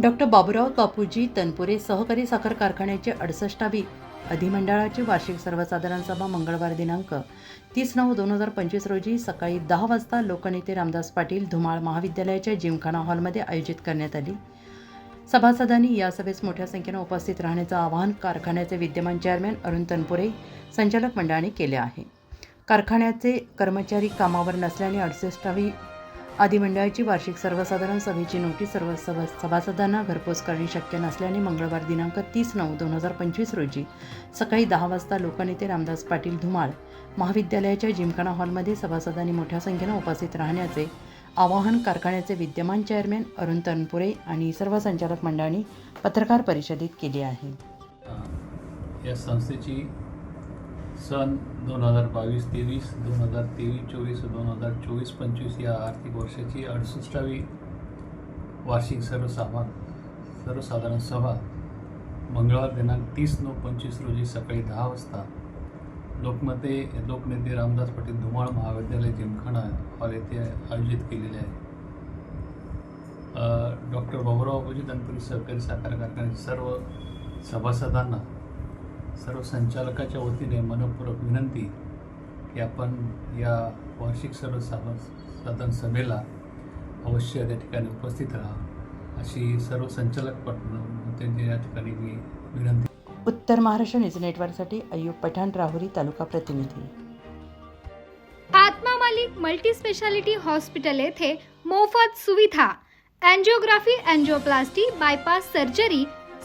Doctor Baburao Bapuji Tanpure सहकारी साखर कारखान्याचे अडसष्टावी अधिमंडळाची वार्षिक सर्वसाधारण सभा मंगळवार दिनांक तीस नऊ दोन हजार पंचवीस रोजी सकाळी दहा वाजता लोकनेते रामदास पाटील धुमाळ महाविद्यालयाच्या जिमखाना हॉलमध्ये आयोजित करण्यात आली. सभासदांनी या सभेस मोठ्या संख्येनं उपस्थित राहण्याचं आवाहन कारखान्याचे विद्यमान चेअरमॅन अरुण तनपुरे संचालक मंडळाने केले आहे. कारखान्याचे कर्मचारी कामावर नसल्याने अडसष्टावी अधिमंडळाची वार्षिक सर्वसाधारण सभेची नोटीस सर्व सभा सभासदांना घरपोच करणे शक्य नसल्याने मंगळवार दिनांक तीस नऊ दोन हजार पंचवीस रोजी सकाळी दहा वाजता लोकनेते रामदास पाटील धुमाळ महाविद्यालयाच्या जिमखाना हॉलमध्ये सभासदांनी मोठ्या संख्येनं उपस्थित राहण्याचे आवाहन कारखान्याचे विद्यमान चेअरमॅन अरुण तनपुरे आणि सर्व संचालक मंडळांनी पत्रकार परिषदेत केली आहे. या संस्थेची सन दोन हजार बावीस तेवीस दोन हजार तेवीस चोवीस दोन हजार चोवीस पंचवीस या आर्थिक वर्षाची अडुसष्टावी वार्षिक सर्वसामा सर्वसाधारण सभा. मंगळवार दिनांक तीस नऊ पंचवीस रोजी सकाळी दहा वाजता लोकमते लोकनेते रामदास पाटील धुमाळ महाविद्यालय जिमखाना हॉल येथे आयोजित केलेले आहे. डॉक्टर बाबुराव बाबूजी तनपुरी सहकारी साखर कारखान्याचे सर्व सभासदांना सर्व संचालकाच्या वतीने मनपूर्वक विनंती की आपण या वार्षिक सर्व सभा साधारण सभेला अवश्य त्या ठिकाणी उपस्थित राहा. अशी सर्व संचालक त्यांच्या या ठिकाणी मी विनंती उत्तर महाराष्ट्र न्यूज नेटवर्कसाठी अय्यूब पठाण राहुरी तालुका प्रतिनिधी. Atma Malik multi speciality hospital येथे मोफत सुविधा अँजिओग्राफी अँजिओप्लास्टी बायपास सर्जरी